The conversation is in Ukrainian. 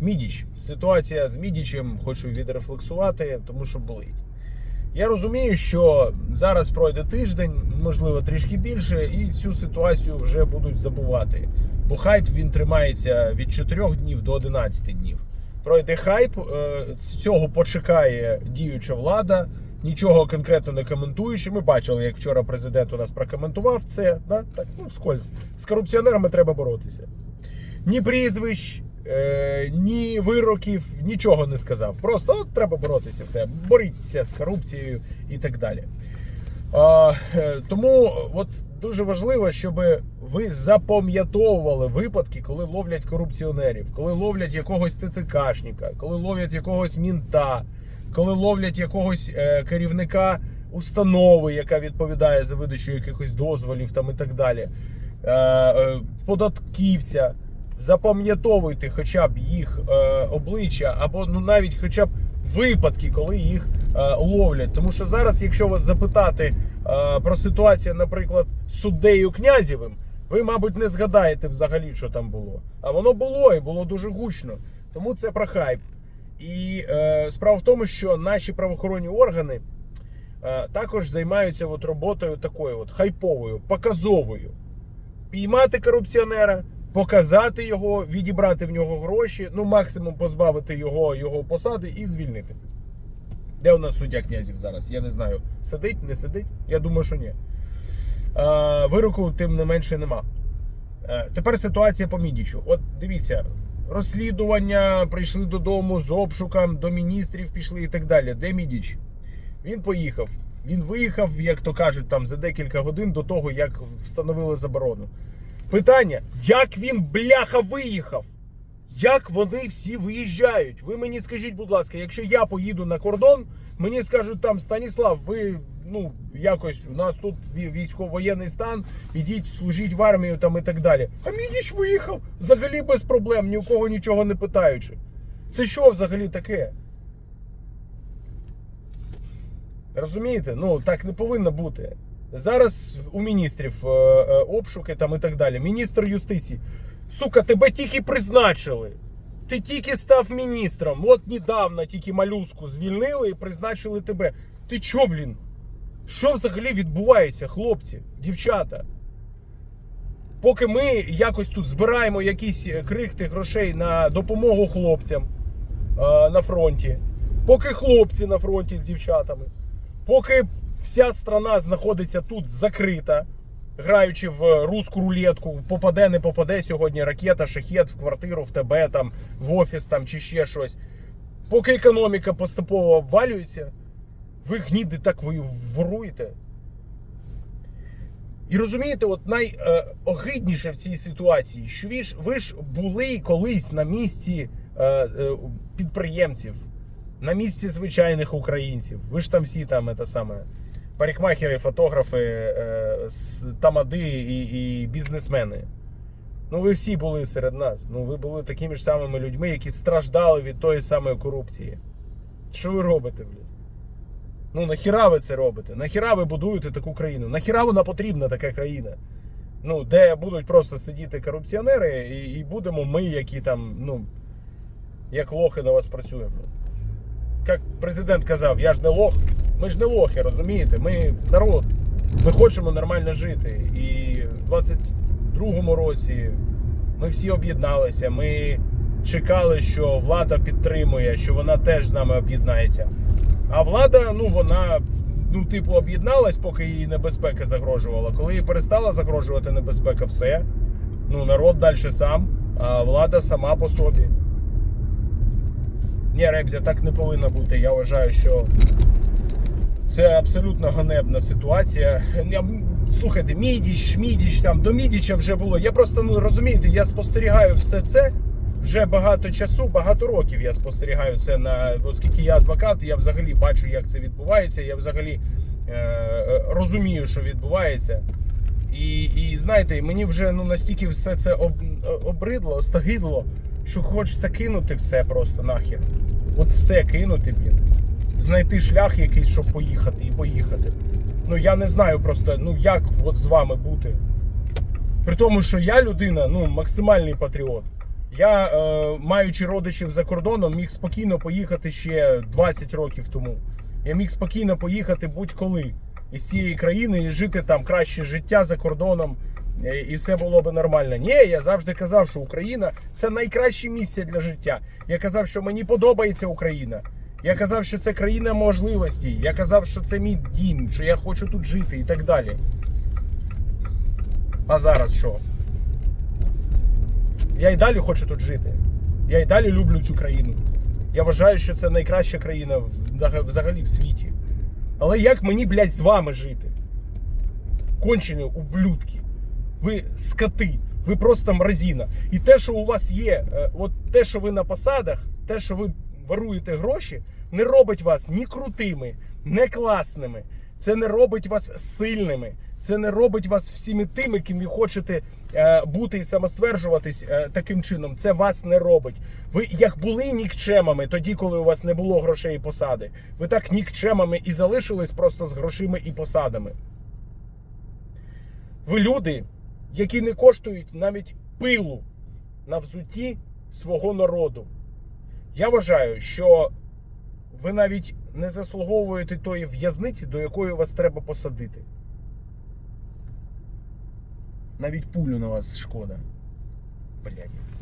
Мідіч. Ситуація з Мідічем хочу відрефлексувати, тому що болить. Я розумію, що зараз пройде тиждень, можливо, трішки більше, і цю ситуацію вже будуть забувати. Бо хайп він тримається від 4 днів до 11 днів. Пройде хайп, е, з цього почекає діюча влада, нічого конкретно не коментуючи. Ми бачили, як вчора президент у нас прокоментував це. Да? Так, ну, скользь. З корупціонерами треба боротися. Ні прізвищ, е, ні вироків, нічого не сказав. Просто от треба боротися все. Боріться з корупцією і так далі. Е, тому от дуже важливо, щоб ви запам'ятовували випадки, коли ловлять корупціонерів, коли ловлять якогось ТЦКшника, коли ловлять якогось мінта, коли ловлять якогось е, керівника установи, яка відповідає за видачу якихось дозволів там і так далі. Е, е, податківця. Запам'ятовуйте хоча б їх е, обличчя, або ну навіть хоча б випадки, коли їх е, ловлять. Тому що зараз, якщо вас запитати е, про ситуацію, наприклад, з суддею князєвим, ви, мабуть, не згадаєте взагалі, що там було. А воно було і було дуже гучно. Тому це про хайп. І е, справа в тому, що наші правоохоронні органи е, також займаються от роботою такою, от хайповою, показовою. Піймати корупціонера, показати його, відібрати в нього гроші, ну максимум позбавити його його посади і звільнити. Де у нас суддя князів зараз? Я не знаю. Сидить, не сидить? Я думаю, що ні. Е, вироку, тим не менше, нема. Е, тепер ситуація по Мідічу. От дивіться, розслідування, прийшли додому з обшуком, до міністрів пішли і так далі. Де Мідіч? Він поїхав. Він виїхав, як то кажуть, там за декілька годин до того, як встановили заборону. Питання: як він бляха виїхав? Як вони всі виїжджають? Ви мені скажіть, будь ласка, якщо я поїду на кордон, мені скажуть там Станіслав, ви ну якось у нас тут вій- військово-воєнний стан, ідіть, служіть в армію там і так далі. А Мідіч виїхав взагалі без проблем, ні у кого нічого не питаючи. Це що взагалі таке? Розумієте? Ну так не повинно бути. Зараз у міністрів е, е, обшуки там і так далі. Міністр юстиції. Сука, тебе тільки призначили. Ти тільки став міністром. От недавно тільки малюску звільнили і призначили тебе. Ти чо, блін? Що взагалі відбувається, хлопці, дівчата? Поки ми якось тут збираємо якісь е, крихти грошей на допомогу хлопцям на фронті, поки хлопці на фронті з дівчатами, поки вся страна знаходиться тут закрита, граючи в русську рулетку, попаде, не попаде сьогодні ракета, шахет в квартиру, в тебе там, в офіс там чи ще щось. Поки економіка поступово обвалюється, ви гніди так ви воруєте. І розумієте, от найогидніше в цій ситуації, що ви ж, ви ж були колись на місці е, е, підприємців, на місці звичайних українців. Ви ж там всі там це саме парикмахери, фотографи, е, тамади і, і бізнесмени. Ну, ви всі були серед нас. Ну, ви були такими ж самими людьми, які страждали від тої самої корупції. Що ви робите, блін? Ну, нахіра ви це робите? Нахіра ви будуєте таку країну? Нахіра вона потрібна така країна? Ну, де будуть просто сидіти корупціонери, і, і будемо ми, які там, ну, як лохи на вас працюємо. Як президент казав, я ж не лох. Ми ж не лохи, розумієте? Ми народ. Ми хочемо нормально жити. І в 22-му році ми всі об'єдналися. Ми чекали, що влада підтримує, що вона теж з нами об'єднається. А влада, ну вона, ну, типу, об'єдналась, поки їй небезпека загрожувала. Коли їй перестала загрожувати небезпека, все. Ну, народ далі сам, а влада сама по собі. Ні, Ребзя, так не повинно бути. Я вважаю, що це абсолютно ганебна ситуація. Слухайте, Мідіч, Шмідіч, там до Мідіча вже було. Я просто ну розумієте, я спостерігаю все це вже багато часу, багато років я спостерігаю це на оскільки я адвокат, я взагалі бачу, як це відбувається. Я взагалі е, е, розумію, що відбувається. І, і знаєте, мені вже ну настільки все це об, обридло, остагидло, що хочеться кинути все просто нахер. От все кинути, блін. Знайти шлях якийсь, щоб поїхати і поїхати. Ну я не знаю просто, ну як от з вами бути. При тому, що я людина, ну, максимальний патріот. Я, е, маючи родичів за кордоном, міг спокійно поїхати ще 20 років тому. Я міг спокійно поїхати будь-коли із цієї країни і жити там краще життя за кордоном, і все було би нормально. Ні, я завжди казав, що Україна це найкраще місце для життя. Я казав, що мені подобається Україна. Я казав, що це країна можливостей. Я казав, що це мій дім, що я хочу тут жити і так далі. А зараз що? Я і далі хочу тут жити. Я і далі люблю цю країну. Я вважаю, що це найкраща країна взагалі в світі. Але як мені, блядь, з вами жити? Кончені ублюдки. Ви скоти, ви просто мразіна. І те, що у вас є, е, от те, що ви на посадах, те, що ви воруєте гроші, не робить вас ні крутими, не класними. Це не робить вас сильними. Це не робить вас всіми тими, ким ви хочете е, бути і самостверджуватись е, таким чином. Це вас не робить. Ви як були нікчемами тоді, коли у вас не було грошей і посади. Ви так нікчемами і залишились просто з грошима і посадами. Ви люди, які не коштують навіть пилу на взутті свого народу. Я вважаю, що ви навіть не заслуговуєте тої в'язниці, до якої вас треба посадити. Навіть пулю на вас шкода. Блядь.